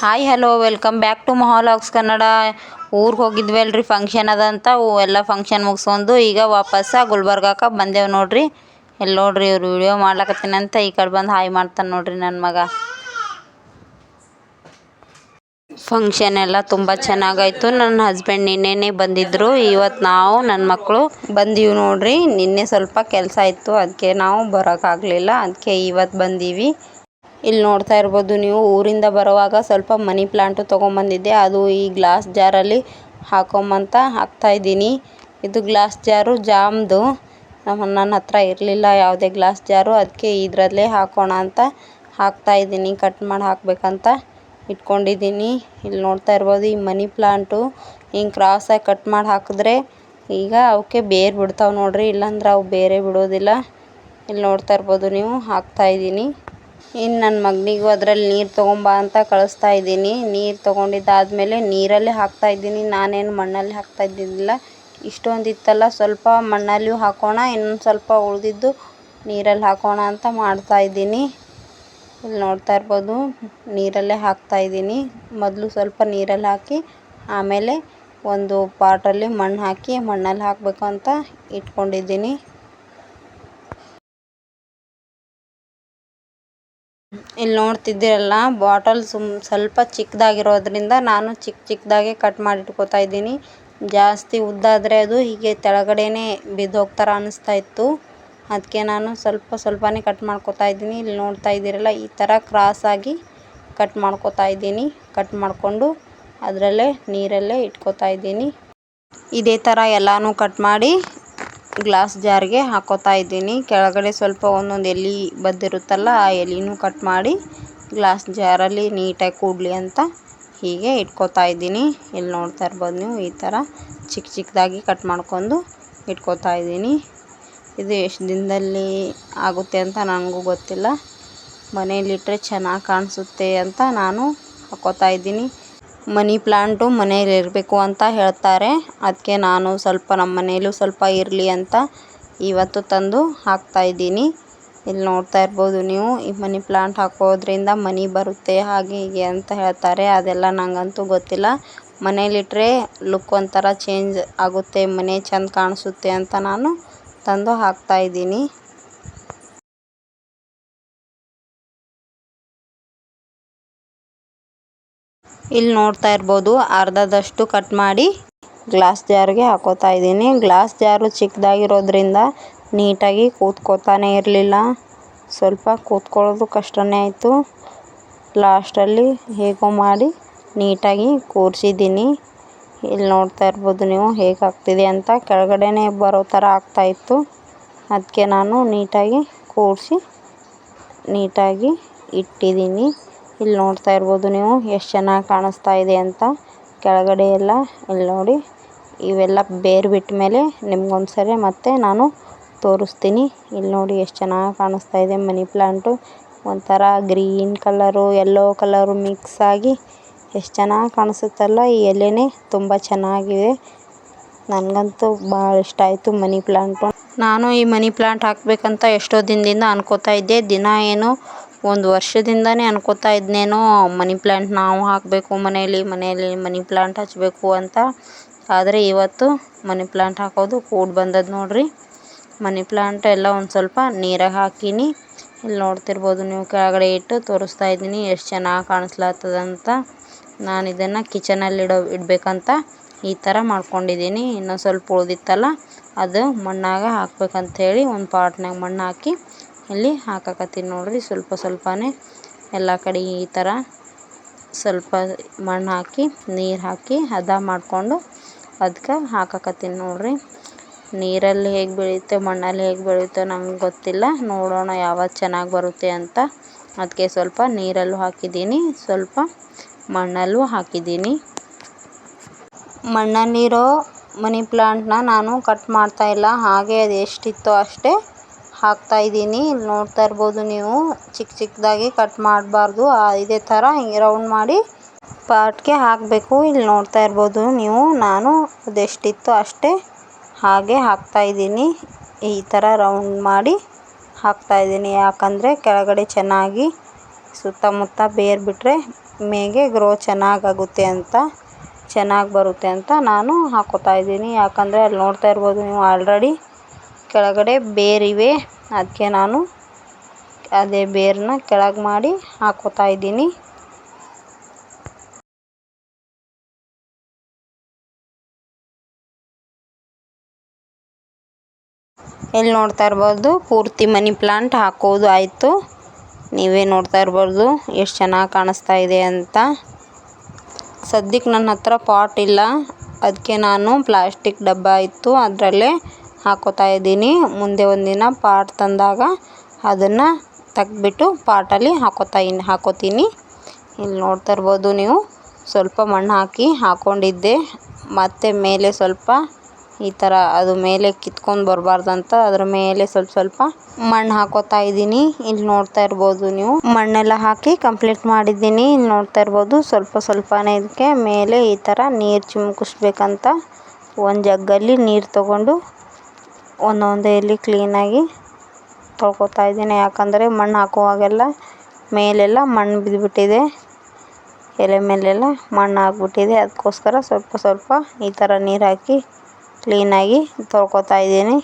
Hi, hello, welcome back to ಮಹಾಲಾಗ್ಸ್ Kannada. ಊರಿಗೆ ಹೋಗಿದ್ವಿ ಅಲ್ರಿ ಫಂಕ್ಷನ್ ಅದ ಅಂತ. ಎಲ್ಲ ಫಂಕ್ಷನ್ ಮುಗಿಸ್ಕೊಂಡು ಈಗ ವಾಪಸ್ ಗುಲ್ಬರ್ಗಕ್ಕೆ ಬಂದೇವು ನೋಡ್ರಿ. ಎಲ್ಲಿ ನೋಡ್ರಿ ಇವ್ರು ವಿಡಿಯೋ ಮಾಡ್ಲಕತ್ತೀನಂತ ಈ ಕಡೆ ಬಂದು ಹಾಯ್ ಮಾಡ್ತಾನೆ ನೋಡ್ರಿ ನನ್ನ ಮಗ. ಫಂಕ್ಷನ್ ಎಲ್ಲ ತುಂಬ ಚೆನ್ನಾಗಾಯ್ತು. ನನ್ನ ಹಸ್ಬೆಂಡ್ ನಿನ್ನೆನೇ ಬಂದಿದ್ರು. ಇವತ್ತು ನಾವು ನನ್ನ ಮಕ್ಕಳು ಬಂದೀವಿ ನೋಡ್ರಿ. ನಿನ್ನೆ ಸ್ವಲ್ಪ ಕೆಲಸ ಇತ್ತು. ಅದಕ್ಕೆ ನಾವು ಬರೋಕ್ಕಾಗಲಿಲ್ಲ ಅದಕ್ಕೆ ಇವತ್ತು ಬಂದೀವಿ. ಇಲ್ಲಿ ನೋಡ್ತಾ ಇರ್ಬೋದು, ನೀವು ಊರಿಂದ ಬರುವಾಗ ಸ್ವಲ್ಪ ಮನಿ ಪ್ಲಾಂಟು ಬಂದಿದ್ದೆ ಅದು ಈ ಗ್ಲಾಸ್ ಜಾರಲ್ಲಿ ಹಾಕೊಂಬಂತ ಹಾಕ್ತಾಯಿದ್ದೀನಿ ಇದು ಗ್ಲಾಸ್ ಜಾರು ಜಾಮ್ದು. ನನ್ನ ಹತ್ರ ಇರಲಿಲ್ಲ ಯಾವುದೇ ಗ್ಲಾಸ್ ಜಾರು, ಅದಕ್ಕೆ ಇದರಲ್ಲೇ ಹಾಕೋಣ ಅಂತ ಹಾಕ್ತಾ ಇದ್ದೀನಿ. ಕಟ್ ಮಾಡಿ ಹಾಕಬೇಕಂತ ಇಟ್ಕೊಂಡಿದ್ದೀನಿ. ಇಲ್ಲಿ ನೋಡ್ತಾ ಇರ್ಬೋದು, ಈ ಮನಿ ಪ್ಲಾಂಟು ಹಿಂಗೆ ಕ್ರಾಸಾಗಿ ಕಟ್ ಮಾಡಿ ಹಾಕಿದ್ರೆ ಈಗ ಅವಕ್ಕೆ ಬೇರು ಬಿಡ್ತಾವೆ ನೋಡ್ರಿ. ಇಲ್ಲಾಂದ್ರೆ ಅವು ಬೇರೆ ಬಿಡೋದಿಲ್ಲ. ಇಲ್ಲಿ ನೋಡ್ತಾ ಇರ್ಬೋದು, ನೀವು ಹಾಕ್ತಾಯಿದ್ದೀನಿ ಇನ್ನು ನನ್ನ ಮಗನಿಗೂ ಅದರಲ್ಲಿ ನೀರು ತೊಗೊಂಬಾ ಅಂತ ಕಳಿಸ್ತಾ ಇದ್ದೀನಿ. ನೀರು ತೊಗೊಂಡಿದ್ದಾದಮೇಲೆ ನೀರಲ್ಲೇ ಹಾಕ್ತಾಯಿದ್ದೀನಿ ನಾನೇನು ಮಣ್ಣಲ್ಲಿ ಹಾಕ್ತಾ ಇದ್ದಿದ್ದಿಲ್ಲ. ಇಷ್ಟೊಂದು ಇತ್ತಲ್ಲ ಸ್ವಲ್ಪ ಮಣ್ಣಲ್ಲಿಯೂ ಹಾಕೋಣ, ಇನ್ನೊಂದು ಸ್ವಲ್ಪ ಉಳಿದಿದ್ದು ನೀರಲ್ಲಿ ಹಾಕೋಣ ಅಂತ ಮಾಡ್ತಾ ಇದ್ದೀನಿ. ಇಲ್ಲಿ ನೋಡ್ತಾ ಇರ್ಬೋದು, ನೀರಲ್ಲೇ ಹಾಕ್ತಾ ಇದ್ದೀನಿ. ಮೊದಲು ಸ್ವಲ್ಪ ನೀರಲ್ಲಿ ಹಾಕಿ, ಆಮೇಲೆ ಒಂದು ಪಾಟಲ್ಲಿ ಮಣ್ಣು ಹಾಕಿ ಮಣ್ಣಲ್ಲಿ ಹಾಕಬೇಕು ಅಂತ ಇಟ್ಕೊಂಡಿದ್ದೀನಿ. ಇಲ್ಲಿ ನೋಡ್ತಿದ್ದೀರಲ್ಲ, ಬಾಟಲ್ ಸುಮ್ ಸ್ವಲ್ಪ ಚಿಕ್ಕದಾಗಿರೋದ್ರಿಂದ ನಾನು ಚಿಕ್ಕ ಚಿಕ್ಕದಾಗೆ ಕಟ್ ಮಾಡಿ ಇಟ್ಕೋತಾ ಇದ್ದೀನಿ. ಜಾಸ್ತಿ ಉದ್ದ ಆದರೆ ಅದು ಹೀಗೆ ಕೆಳಗಡೆನೇ ಬಿದ್ದೋಗ್ತಾರ ಅನಿಸ್ತಾ ಇತ್ತು. ಅದಕ್ಕೆ ನಾನು ಸ್ವಲ್ಪ ಸ್ವಲ್ಪನೇ ಕಟ್ ಮಾಡ್ಕೋತಾ ಇದ್ದೀನಿ. ಇಲ್ಲಿ ನೋಡ್ತಾ ಇದ್ದೀರಲ್ಲ, ಈ ಥರ ಕ್ರಾಸಾಗಿ ಕಟ್ ಮಾಡ್ಕೋತಾ ಇದ್ದೀನಿ. ಕಟ್ ಮಾಡಿಕೊಂಡು ಅದರಲ್ಲೇ ನೀರಲ್ಲೇ ಇಟ್ಕೋತಾ ಇದ್ದೀನಿ. ಇದೇ ಥರ ಎಲ್ಲನೂ ಕಟ್ ಮಾಡಿ ಗ್ಲಾಸ್ ಜಾರ್ಗೆ ಹಾಕೋತಾ ಇದ್ದೀನಿ. ಕೆಳಗಡೆ ಸ್ವಲ್ಪ ಒಂದೊಂದು ಎಲೆ ಬದ್ದಿರುತ್ತಲ್ಲ ಆ ಎಲೆನೂ ಕಟ್ ಮಾಡಿ ಗ್ಲಾಸ್ ಜಾರಲ್ಲಿ ನೀಟಾಗಿ ಕೂಡಲಿ ಅಂತ ಹೀಗೆ ಇಟ್ಕೋತಾ ಇದ್ದೀನಿ. ಇಲ್ಲಿ ನೋಡ್ತಾ ಇರ್ಬೋದು ನೀವು, ಈ ಥರ ಚಿಕ್ಕ ಚಿಕ್ಕದಾಗಿ ಕಟ್ ಮಾಡ್ಕೊಂಡು ಇಟ್ಕೋತಾ ಇದ್ದೀನಿ. ಇದು ಎಷ್ಟು ದಿನದಲ್ಲಿ ಆಗುತ್ತೆ ಅಂತ ನನಗೂ ಗೊತ್ತಿಲ್ಲ. ಮನೇಲಿಟ್ಟರೆ ಚೆನ್ನಾಗಿ ಕಾಣಿಸುತ್ತೆ ಅಂತ ನಾನು ಹಾಕೋತಾ ಇದ್ದೀನಿ. ಮನಿ ಪ್ಲಾಂಟು ಮನೇಲಿ ಇರಬೇಕು ಅಂತ ಹೇಳ್ತಾರೆ. ಅದಕ್ಕೆ ನಾನು ಸ್ವಲ್ಪ ನಮ್ಮ ಮನೇಲೂ ಸ್ವಲ್ಪ ಇರಲಿ ಅಂತ ಇವತ್ತು ತಂದು ಹಾಕ್ತಾ ಇದ್ದೀನಿ. ಇಲ್ಲಿ ನೋಡ್ತಾ ಇರ್ಬೋದು ನೀವು, ಈ ಮನಿ ಪ್ಲಾಂಟ್ ಹಾಕೋದ್ರಿಂದ ಮನಿ ಬರುತ್ತೆ ಹಾಗೆ ಹೀಗೆ ಅಂತ ಹೇಳ್ತಾರೆ. ಅದೆಲ್ಲ ನನಗಂತೂ ಗೊತ್ತಿಲ್ಲ. ಮನೇಲಿಟ್ಟರೆ ಲುಕ್ ಒಂಥರ ಚೇಂಜ್ ಆಗುತ್ತೆ, ಮನೆ ಚೆಂದ ಕಾಣಿಸುತ್ತೆ ಅಂತ ನಾನು ತಂದು ಹಾಕ್ತಾಯಿದ್ದೀನಿ ಇಲ್ಲಿ ನೋಡ್ತಾ ಇರ್ಬೋದು, ಅರ್ಧದಷ್ಟು ಕಟ್ ಮಾಡಿ ಗ್ಲಾಸ್ ಜಾರ್ಗೆ ಹಾಕೋತಾ ಇದ್ದೀನಿ. ಗ್ಲಾಸ್ ಜಾರು ಚಿಕ್ಕದಾಗಿರೋದ್ರಿಂದ ನೀಟಾಗಿ ಕೂತ್ಕೋತಾನೆ ಇರಲಿಲ್ಲ. ಸ್ವಲ್ಪ ಕೂತ್ಕೊಳ್ಳೋದು ಕಷ್ಟನೇ ಆಯಿತು. ಲಾಸ್ಟಲ್ಲಿ ಹೇಗೋ ಮಾಡಿ ನೀಟಾಗಿ ಕೂರಿಸಿದ್ದೀನಿ. ಇಲ್ಲಿ ನೋಡ್ತಾ ಇರ್ಬೋದು ನೀವು ಹೇಗೆ ಆಗ್ತಿದೆ ಅಂತ. ಕೆಳಗಡೆನೇ ಬರೋ ಥರ ಆಗ್ತಾಯಿತ್ತು ಅದಕ್ಕೆ ನಾನು ನೀಟಾಗಿ ಕೂರಿಸಿ ನೀಟಾಗಿ ಇಟ್ಟಿದ್ದೀನಿ. ಇಲ್ಲಿ ನೋಡ್ತಾ ಇರ್ಬೋದು ನೀವು ಎಷ್ಟು ಚೆನ್ನಾಗಿ ಕಾಣಿಸ್ತಾ ಇದೆ ಅಂತ. ಕೆಳಗಡೆ ಎಲ್ಲ, ಇಲ್ಲಿ ನೋಡಿ, ಇವೆಲ್ಲ ಬೇರು ಬಿಟ್ಟ ಮೇಲೆ ನಿಮ್ಗೊಂದ್ಸರಿ ಮತ್ತೆ ನಾನು ತೋರಿಸ್ತೀನಿ. ಇಲ್ಲಿ ನೋಡಿ ಎಷ್ಟು ಚೆನ್ನಾಗಿ ಕಾಣಿಸ್ತಾ ಇದೆ ಮನಿ ಪ್ಲಾಂಟು. ಒಂಥರ green colour yellow colour mix ಆಗಿ ಎಷ್ಟು ಚೆನ್ನಾಗಿ ಕಾಣಿಸುತ್ತಲ್ಲ, ಈ ಎಲೆನೇ ತುಂಬ ಚೆನ್ನಾಗಿದೆ. ನನಗಂತೂ ಭಾಳ ಇಷ್ಟ ಆಯಿತು ಮನಿ ಪ್ಲಾಂಟು. ನಾನು ಈ ಮನಿ ಪ್ಲಾಂಟ್ ಹಾಕಬೇಕಂತ ಎಷ್ಟೋ ದಿನದಿಂದ ಅನ್ಕೋತಾ ಇದ್ದೆ. ದಿನ ಏನು ಒಂದು ವರ್ಷದಿಂದನೇ ಅನ್ಕೋತಾ ಇದ್ನೇನೋ, ಮನಿ ಪ್ಲಾಂಟ್ ನಾವು ಹಾಕಬೇಕು, ಮನೆಯಲ್ಲಿ ಮನೆಯಲ್ಲಿ ಮನಿ ಪ್ಲಾಂಟ್ ಹಚ್ಚಬೇಕು ಅಂತ. ಆದರೆ ಇವತ್ತು ಮನಿ ಪ್ಲಾಂಟ್ ಹಾಕೋದು ಕೂಡ್ ಬಂದದ್ದು ನೋಡ್ರಿ. ಮನಿ ಪ್ಲಾಂಟ್ ಎಲ್ಲ ಒಂದು ಸ್ವಲ್ಪ ನೀರಾಗ ಹಾಕೀನಿ. ಇಲ್ಲಿ ನೋಡ್ತಿರ್ಬೋದು ನೀವು ಕೆಳಗಡೆ ಇಟ್ಟು ತೋರಿಸ್ತಾ ಇದ್ದೀನಿ ಎಷ್ಟು ಚೆನ್ನಾಗಿ ಕಾಣಿಸ್ಲತ್ತದಂತ ನಾನು ಇದನ್ನು ಕಿಚನಲ್ಲಿ ಇಡೋ, ಇಡಬೇಕಂತ ಈ ಥರ ಮಾಡ್ಕೊಂಡಿದ್ದೀನಿ. ಇನ್ನೊಂದು ಸ್ವಲ್ಪ ಉಳಿದಿತ್ತಲ್ಲ, ಅದು ಮಣ್ಣಾಗ ಹಾಕ್ಬೇಕಂಥೇಳಿ ಒಂದು ಪಾಟ್ನಾಗ ಮಣ್ಣು ಹಾಕಿ ಇಲ್ಲಿ ಹಾಕಕತ್ತೀನಿ ನೋಡ್ರಿ. ಸ್ವಲ್ಪ ಸ್ವಲ್ಪನೇ ಎಲ್ಲ ಕಡೆ ಈ ಥರ ಸ್ವಲ್ಪ ಮಣ್ಣು ಹಾಕಿ, ನೀರು ಹಾಕಿ ಹದ ಮಾಡಿಕೊಂಡು ಅದಕ್ಕೆ ಹಾಕಕತ್ತೀನಿ ನೋಡ್ರಿ. ನೀರಲ್ಲಿ ಹೇಗೆ ಬೆಳೆಯುತ್ತೆ, ಮಣ್ಣಲ್ಲಿ ಹೇಗೆ ಬೆಳೆಯುತ್ತೆ ನಂಗೆ ಗೊತ್ತಿಲ್ಲ. ನೋಡೋಣ ಯಾವತ್ತು ಚೆನ್ನಾಗಿ ಬರುತ್ತೆ ಅಂತ. ಅದಕ್ಕೆ ಸ್ವಲ್ಪ ನೀರಲ್ಲೂ ಹಾಕಿದ್ದೀನಿ, ಸ್ವಲ್ಪ ಮಣ್ಣಲ್ಲೂ ಹಾಕಿದ್ದೀನಿ. ಮಣ್ಣಲ್ಲಿರೋ ಮನಿ ಪ್ಲಾಂಟ್ನ ನಾನು ಕಟ್ ಮಾಡ್ತಾ ಇಲ್ಲ. ಹಾಗೆ ಅದು ಎಷ್ಟಿತ್ತೋ ಅಷ್ಟೇ ಹಾಕ್ತಾಯಿದ್ದೀನಿ ಇಲ್ಲಿ ನೋಡ್ತಾ ಇರ್ಬೋದು ನೀವು. ಚಿಕ್ಕ ಚಿಕ್ಕದಾಗಿ ಕಟ್ ಮಾಡಬಾರ್ದು. ಇದೇ ಥರ ಹಿಂಗೆ ರೌಂಡ್ ಮಾಡಿ ಪಾಟ್ಗೆ ಹಾಕಬೇಕು. ಇಲ್ಲಿ ನೋಡ್ತಾ ಇರ್ಬೋದು ನೀವು. ನಾನು ಅದೆಷ್ಟಿತ್ತು ಅಷ್ಟೇ ಹಾಗೆ ಹಾಕ್ತಾ ಇದ್ದೀನಿ. ಈ ಥರ ರೌಂಡ್ ಮಾಡಿ ಹಾಕ್ತಾ ಇದ್ದೀನಿ. ಯಾಕಂದರೆ ಕೆಳಗಡೆ ಚೆನ್ನಾಗಿ ಸುತ್ತಮುತ್ತ ಬೇರು ಬಿಟ್ಟರೆ ಮೇಗೆ ಗ್ರೋ ಚೆನ್ನಾಗಾಗುತ್ತೆ ಅಂತ, ಚೆನ್ನಾಗಿ ಬರುತ್ತೆ ಅಂತ ನಾನು ಹಾಕೋತಾ ಇದ್ದೀನಿ. ಯಾಕಂದರೆ ಅಲ್ಲಿ ನೋಡ್ತಾ ಇರ್ಬೋದು ನೀವು ಆಲ್ರೆಡಿ ಕೆಳಗಡೆ ಬೇರಿವೆ ಅದಕ್ಕೆ ನಾನು ಅದೇ ಬೇರನ್ನ ಕೆಳಗೆ ಮಾಡಿ ಹಾಕೋತಾ ಇದ್ದೀನಿ. ಇಲ್ಲಿ ನೋಡ್ತಾ ಇರ್ಬೋದು, ಪೂರ್ತಿ ಮನಿ ಪ್ಲಾಂಟ್ ಹಾಕೋದು ಆಯಿತು. ನೀವೇ ನೋಡ್ತಾ ಇರ್ಬೋದು ಎಷ್ಟು ಚೆನ್ನಾಗಿ ಕಾಣಿಸ್ತಾ ಇದೆ ಅಂತ. ಸದ್ಯಕ್ಕೆ ನನ್ನ ಹತ್ರ ಪಾಟ್ ಇಲ್ಲ. ಅದಕ್ಕೆ ನಾನು ಪ್ಲಾಸ್ಟಿಕ್ ಡಬ್ಬ ಇತ್ತು. ಅದರಲ್ಲೇ ಹಾಕೋತಾ ಇದ್ದೀನಿ. ಮುಂದೆ ಒಂದಿನ ಪಾಟ್ ತಂದಾಗ ಅದನ್ನು ತೆಗ್ದ್ಬಿಟ್ಟು ಪಾಟಲ್ಲಿ ಹಾಕೋತಾ ಇನ್, ಹಾಕೋತೀನಿ. ಇಲ್ಲಿ ನೋಡ್ತಾ ಇರ್ಬೋದು ನೀವು. ಸ್ವಲ್ಪ ಮಣ್ಣು ಹಾಕಿ ಹಾಕ್ಕೊಂಡಿದ್ದೆ ಮತ್ತೆ ಮೇಲೆ ಸ್ವಲ್ಪ ಈ ಥರ ಅದು ಮೇಲೆ ಕಿತ್ಕೊಂಡು ಬರಬಾರ್ದಂತ ಅದ್ರ ಮೇಲೆ ಸ್ವಲ್ಪ ಸ್ವಲ್ಪ ಮಣ್ಣು ಹಾಕೋತಾ ಇದ್ದೀನಿ. ಇಲ್ಲಿ ನೋಡ್ತಾ ಇರ್ಬೋದು ನೀವು. ಮಣ್ಣೆಲ್ಲ ಹಾಕಿ ಕಂಪ್ಲೀಟ್ ಮಾಡಿದ್ದೀನಿ. ಇಲ್ಲಿ ನೋಡ್ತಾ ಇರ್ಬೋದು ಸ್ವಲ್ಪ ಸ್ವಲ್ಪನೇ ಇದಕ್ಕೆ ಮೇಲೆ ಈ ಥರ ನೀರು ಚಿಮ್ಕಿಸ್ಬೇಕಂತ ಒಂದು ಜಗ್ಗಲ್ಲಿ ನೀರು ತಗೊಂಡು ಒಂದೊಂದೇ ಇಲ್ಲಿ ಕ್ಲೀನಾಗಿ ತೊಳ್ಕೊತಾ ಇದ್ದೀನಿ. ಯಾಕಂದರೆ ಮಣ್ಣು ಹಾಕುವಾಗೆಲ್ಲ ಮೇಲೆಲ್ಲ ಮಣ್ಣು ಬಿದ್ದುಬಿಟ್ಟಿದೆ ಎಲೆ ಮೇಲೆಲ್ಲ ಮಣ್ಣು ಆಗಿಬಿಟ್ಟಿದೆ ಅದಕ್ಕೋಸ್ಕರ ಸ್ವಲ್ಪ ಸ್ವಲ್ಪ ಈ ಥರ ನೀರು ಹಾಕಿ ಕ್ಲೀನಾಗಿ ತೊಳ್ಕೊತಾ ಇದ್ದೀನಿ.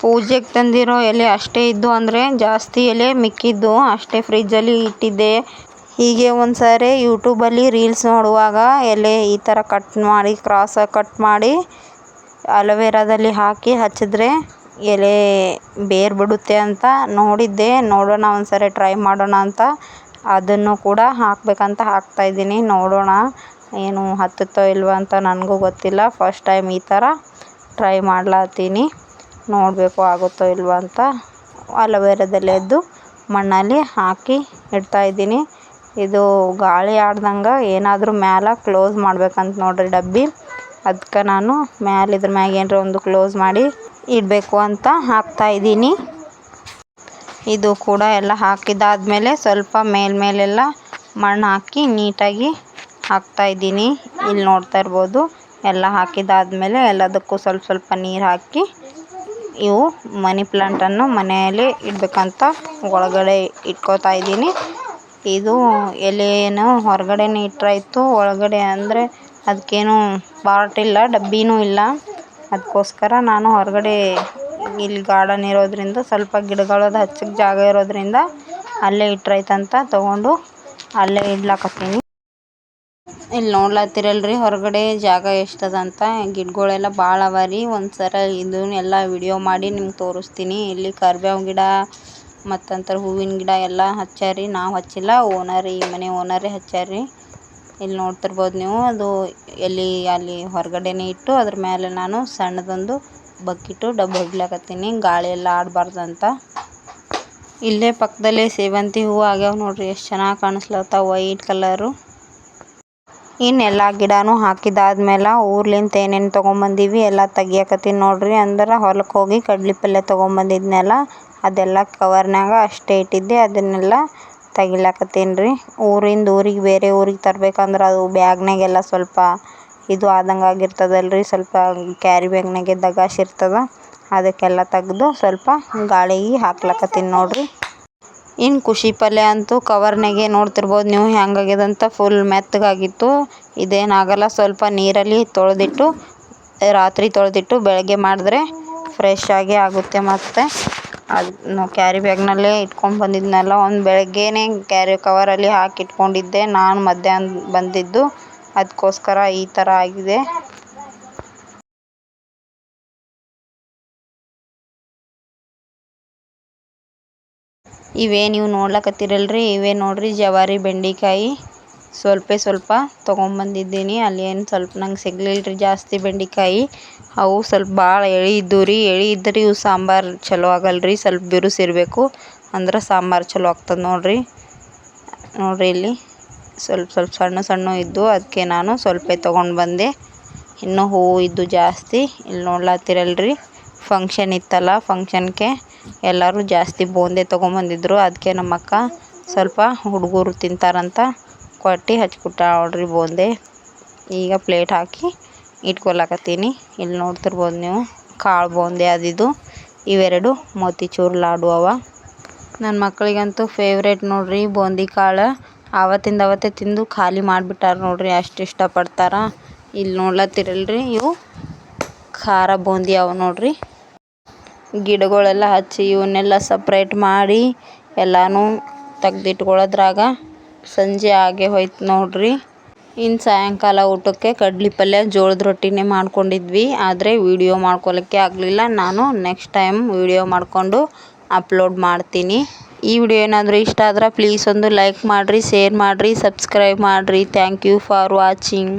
ಪೂಜೆಗೆ ತಂದಿರೋ ಎಲೆ ಅಷ್ಟೇ ಇದ್ದು ಅಂದರೆ ಜಾಸ್ತಿ ಎಲೆ ಮಿಕ್ಕಿದ್ದು ಅಷ್ಟೇ ಫ್ರಿಜ್ಜಲ್ಲಿ ಇಟ್ಟಿದ್ದೆ. ಹೀಗೆ ಒಂದು ಸಾರಿ ಯೂಟ್ಯೂಬಲ್ಲಿ ರೀಲ್ಸ್ ನೋಡುವಾಗ ಎಲೆ ಈ ಥರ ಕಟ್ ಮಾಡಿ ಕ್ರಾಸಾಗಿ ಕಟ್ ಮಾಡಿ ಅಲೋವೆರಾದಲ್ಲಿ ಹಾಕಿ ಹಚ್ಚಿದ್ರೆ ಎಲೆ ಬೇರು ಬಿಡುತ್ತೆ ಅಂತ ನೋಡಿದ್ದೆ. ನೋಡೋಣ ಒಂದು ಸಾರಿ ಟ್ರೈ ಮಾಡೋಣ ಅಂತ ಅದನ್ನು ಕೂಡ ಹಾಕಬೇಕಂತ ಹಾಕ್ತಾಯಿದ್ದೀನಿ ನೋಡೋಣ ಏನು ಹತ್ತುತ್ತೋ ಇಲ್ವೋ ಅಂತ ನನಗೂ ಗೊತ್ತಿಲ್ಲ. ಫಸ್ಟ್ ಟೈಮ್ ಈ ಥರ ಟ್ರೈ ಮಾಡ್ಲತ್ತೀನಿ. ನೋಡಬೇಕು ಆಗುತ್ತೋ ಇಲ್ವೋ ಅಂತ ಅಲೋವೆರಾದಲ್ಲಿ ಎದ್ದು ಮಣ್ಣಲ್ಲಿ ಹಾಕಿ ಇಡ್ತಾಯಿದ್ದೀನಿ ಇದು ಗಾಳಿ ಆಡ್ದಂಗೆ ಏನಾದರೂ ಮ್ಯಾಲ ಕ್ಲೋಸ್ ಮಾಡ್ಬೇಕಂತ ನೋಡಿರಿ ಡಬ್ಬಿ. ಅದಕ್ಕೆ ನಾನು ಮ್ಯಾಲೆ ಇದ್ರ ಮ್ಯಾಗ ಏನರ ಒಂದು ಕ್ಲೋಸ್ ಮಾಡಿ ಇಡಬೇಕು ಅಂತ ಹಾಕ್ತಾಯಿದ್ದೀನಿ ಇದು ಕೂಡ ಎಲ್ಲ ಹಾಕಿದಾದ್ಮೇಲೆ ಸ್ವಲ್ಪ ಮೇಲ್ಮೇಲೆಲ್ಲ ಮಣ್ಣು ಹಾಕಿ ನೀಟಾಗಿ ಹಾಕ್ತಾಯಿದ್ದೀನಿ ಇಲ್ಲಿ ನೋಡ್ತಾ ಇರ್ಬೋದು ಎಲ್ಲ ಹಾಕಿದಾದ್ಮೇಲೆ ಎಲ್ಲದಕ್ಕೂ ಸ್ವಲ್ಪ ಸ್ವಲ್ಪ ನೀರು ಹಾಕಿ ಇವು ಮನಿ ಪ್ಲಾಂಟನ್ನು ಮನೆಯಲ್ಲಿ ಇಡಬೇಕಂತ ಒಳಗಡೆ ಇಟ್ಕೋತಾ ಇದ್ದೀನಿ. ಇದು ಎಲೆಯನ್ನು ಹೊರಗಡೆನೇ ಇಟ್ಟರಾಯ್ತು ಒಳಗಡೆ ಅಂದರೆ ಅದಕ್ಕೇನು ಇಲ್ಲ, ಡಬ್ಬಿನೂ ಇಲ್ಲ. ಅದಕ್ಕೋಸ್ಕರ ನಾನು ಹೊರಗಡೆ ಇಲ್ಲಿ ಗಾರ್ಡನ್ ಇರೋದರಿಂದ, ಸ್ವಲ್ಪ ಗಿಡಗಳದ್ದು ಹಚ್ಚಕ್ಕೆ ಜಾಗ ಇರೋದರಿಂದ ಅಲ್ಲೇ ಇಟ್ಟರಾಯ್ತಂತ ತೊಗೊಂಡು ಅಲ್ಲೇ ಇಡ್ಲಾಕತ್ತೀನಿ. ಇಲ್ಲಿ ನೋಡ್ಲತ್ತಿರಲ್ರಿ, ಹೊರಗಡೆ ಜಾಗ ಎಷ್ಟದ ಅಂತ ಗಿಡಗಳೆಲ್ಲ ಭಾಳ ಅವ ರೀ. ಒಂದು ಇದನ್ನೆಲ್ಲ ವಿಡಿಯೋ ಮಾಡಿ ನಿಮ್ಗೆ ತೋರಿಸ್ತೀನಿ. ಇಲ್ಲಿ ಕರ್ಬೇವು ಗಿಡ, ಮತ್ತಂತರ ಹೂವಿನ ಗಿಡ ಎಲ್ಲ ಹಚ್ಚಾರಿ. ನಾವು ಹಚ್ಚಿಲ್ಲ ಓನರ್ ಈ ಮನೆ ಓನರೇ ಹಚ್ಚಾರಿ ಇಲ್ಲಿ ನೋಡ್ತಿರ್ಬೋದು ನೀವು. ಅದು ಎಲ್ಲಿ, ಅಲ್ಲಿ ಹೊರಗಡೆನೇ ಇಟ್ಟು ಅದ್ರ ಮೇಲೆ ನಾನು ಸಣ್ಣದೊಂದು ಬಕ್ಕಿಟು ಡಬ್ಬ ಹೊಡಿಲಕತ್ತೀನಿ. ಗಾಳಿ ಎಲ್ಲ ಆಡಬಾರ್ದಂತ ಇಲ್ಲೇ ಪಕ್ಕದಲ್ಲೇ ಸೇವಂತಿ ಹೂವು ಆಗ್ಯಾವ ನೋಡ್ರಿ. ಎಷ್ಟು ಚೆನ್ನಾಗಿ ಕಾಣಿಸ್ಲತ್ತಾವ ವೈಟ್ ಕಲರು. ಇನ್ನು ಎಲ್ಲ ಗಿಡನೂ ಹಾಕಿದಾದ್ಮೇಲೆ ಊರ್ಲಿಂದ ಏನೇನು ತೊಗೊಂಬಂದೀವಿ ಎಲ್ಲ ತೆಗಿಯಕತ್ತೀನಿ ನೋಡ್ರಿ. ಅಂದ್ರೆ ಹೊಲಕ್ಕೆ ಹೋಗಿ ಕಡ್ಲೆ ಪಲ್ಯ ತೊಗೊಂಬಂದಿದ್ನೆಲ್ಲ, ಅದೆಲ್ಲ ಕವರ್ನಾಗ ಅಷ್ಟೇ ಇಟ್ಟಿದ್ದೆ. ಅದನ್ನೆಲ್ಲ ತೆಗಿಲಾಕತ್ತೀನಿ ರೀ ಊರಿಂದ ಊರಿಗೆ ಬೇರೆ ಊರಿಗೆ ತರ್ಬೇಕಂದ್ರೆ ಅದು ಬ್ಯಾಗ್ನಾಗೆಲ್ಲ ಸ್ವಲ್ಪ ಇದು ಆದಂಗೆ ಆಗಿರ್ತದಲ್ರಿ, ಸ್ವಲ್ಪ ಕ್ಯಾರಿ ಬ್ಯಾಗ್ನಾಗೆ ದಗಾಶ್ ಇರ್ತದ, ಅದಕ್ಕೆಲ್ಲ ತೆಗ್ದು ಸ್ವಲ್ಪ ಗಾಳಿಗೆ ಹಾಕ್ಲಕತ್ತೀನಿ ನೋಡ್ರಿ. ಇನ್ನು ಖುಷಿ ಪಲ್ಯ ಅಂತೂ ಕವರ್ನಾಗೆ ನೋಡ್ತಿರ್ಬೋದು ನೀವು ಹೆಂಗಾಗ್ಯದಂತ ಫುಲ್ ಮೆತ್ತಗಾಗಿತ್ತು, ಇದೇನಾಗಲ್ಲ, ಸ್ವಲ್ಪ ನೀರಲ್ಲಿ ತೊಳೆದಿಟ್ಟು, ರಾತ್ರಿ ತೊಳೆದಿಟ್ಟು ಬೆಳಗ್ಗೆ ಮಾಡಿದ್ರೆ ಫ್ರೆಶ್ ಆಗಿ ಆಗುತ್ತೆ ಮತ್ತು. ಅದು ಕ್ಯಾರಿ ಬ್ಯಾಗ್ನಲ್ಲೇ ಇಟ್ಕೊಂಡು ಬಂದಿದ್ನಲ್ಲ, ಒಂದು ಬೆಳಗ್ಗೆನೆ ಕ್ಯಾರಿ ಕವರಲ್ಲಿ ಹಾಕಿ ಇಟ್ಕೊಂಡಿದ್ದೆ. ನಾನು ಮಧ್ಯಾಹ್ನ ಬಂದಿದ್ದು ಅದಕ್ಕೋಸ್ಕರ ಈ ಥರ ಆಗಿದೆ. ಇವೇ ನೀವು ನೋಡ್ಲಕತ್ತೀರಲ್ರಿ? ಇವೇ ನೋಡ್ರಿ ಜವಾರಿ ಬೆಂಡೆಕಾಯಿ. ಸ್ವಲ್ಪ ಸ್ವಲ್ಪ ತೊಗೊಂಬಂದಿದ್ದೀನಿ. ಅಲ್ಲಿ ಏನು ಸ್ವಲ್ಪ ನಂಗೆ ಸಿಗ್ಲಿಲ್ಲ ಜಾಸ್ತಿ ಬೆಂಡೆಕಾಯಿ. ಅವು ಸ್ವಲ್ಪ ಭಾಳ ಎಳೆ ಇದ್ದವು ರೀ. ಎಳೆ ಇದ್ರೆ ಇವು ಸಾಂಬಾರು ಚಲೋ ಆಗಲ್ಲ ರೀ ಸ್ವಲ್ಪ ಬಿರುಸು ಇರಬೇಕು ಅಂದ್ರೆ ಸಾಂಬಾರು ಚಲೋ ಆಗ್ತದೆ ನೋಡಿರಿ. ನೋಡಿರಿ ಇಲ್ಲಿ ಸ್ವಲ್ಪ ಸ್ವಲ್ಪ ಸಣ್ಣ ಸಣ್ಣ ಇದ್ದು ಅದಕ್ಕೆ ನಾನು ಸ್ವಲ್ಪ ತೊಗೊಂಡು ಬಂದೆ ಇನ್ನೂ ಹೂವು ಇದ್ದು ಜಾಸ್ತಿ. ಇಲ್ಲಿ ನೋಡ್ಲತ್ತೀರಲ್ರಿ ಫಂಕ್ಷನ್ ಇತ್ತಲ್ಲ ಫಂಕ್ಷನ್ಗೆ ಎಲ್ಲರೂ ಜಾಸ್ತಿ ಬೂಂದಿ ತೊಗೊಂಬಂದಿದ್ರು. ಅದಕ್ಕೆ ನಮ್ಮಕ್ಕ ಸ್ವಲ್ಪ ಹುಡುಗರು ತಿಂತಾರಂತ. ಕೊಟ್ಟು ನೋಡ್ರಿ ಬೂಂದಿ. ಈಗ ಪ್ಲೇಟ್ ಹಾಕಿ ಇಟ್ಕೊಳಕತ್ತೀನಿ. ಇಲ್ಲಿ ನೋಡ್ತಿರ್ಬೋದು ನೀವು, ಕಾಳು ಬೂಂದಿ ಅದಿದು ಇವೆರಡು ಮೋತಿಚೂರ್ ಲಾಡು ಅವ. ನನ್ನ ಮಕ್ಕಳಿಗಂತೂ ಫೇವ್ರೇಟ್ ನೋಡ್ರಿ ಬೂಂದಿ ಕಾಳು. ಆವತ್ತಿಂದ ಅವತ್ತೇ ತಿಂದು ಖಾಲಿ ಮಾಡಿಬಿಟ್ಟಾರ ನೋಡ್ರಿ, ಅಷ್ಟು ಇಷ್ಟಪಡ್ತಾರ. ಇಲ್ಲಿ ನೋಡ್ಲತ್ತಿರಲ್ರಿ ಇವು. ಖಾರ ಬೂಂದಿ ಅವ ನೋಡ್ರಿ. ಗಿಡಗಳೆಲ್ಲ ಹಚ್ಚಿ ಇವನ್ನೆಲ್ಲ ಸಪ್ರೇಟ್ ಮಾಡಿ ಎಲ್ಲಾನು ತೆಗ್ದಿಟ್ಕೊಳ್ಳೋದ್ರಾಗ ಸಂಜೆ ಆಗೇ ಹೋಯ್ತು ನೋಡ್ರಿ. ಇನ್ನು ಸಾಯಂಕಾಲ ಊಟಕ್ಕೆ ಕಡ್ಲಿ ಪಲ್ಯ ಜೋಳದ ರೊಟ್ಟಿನೇ ಮಾಡ್ಕೊಂಡಿದ್ವಿ. ಆದರೆ ವಿಡಿಯೋ ಮಾಡ್ಕೊಳ್ಳೋಕ್ಕೆ ಆಗಲಿಲ್ಲ. ನಾನು ನೆಕ್ಸ್ಟ್ ಟೈಮ್ ವಿಡಿಯೋ ಮಾಡಿಕೊಂಡು ಅಪ್ಲೋಡ್ ಮಾಡ್ತೀನಿ. ಈ ವಿಡಿಯೋ ಏನಾದರೂ ಇಷ್ಟ ಆದ್ರೆ ಪ್ಲೀಸ್ ಒಂದು ಲೈಕ್ ಮಾಡಿರಿ ಶೇರ್ ಮಾಡಿರಿ ಸಬ್ಸ್ಕ್ರೈಬ್ ಮಾಡಿರಿ. Thank you for watching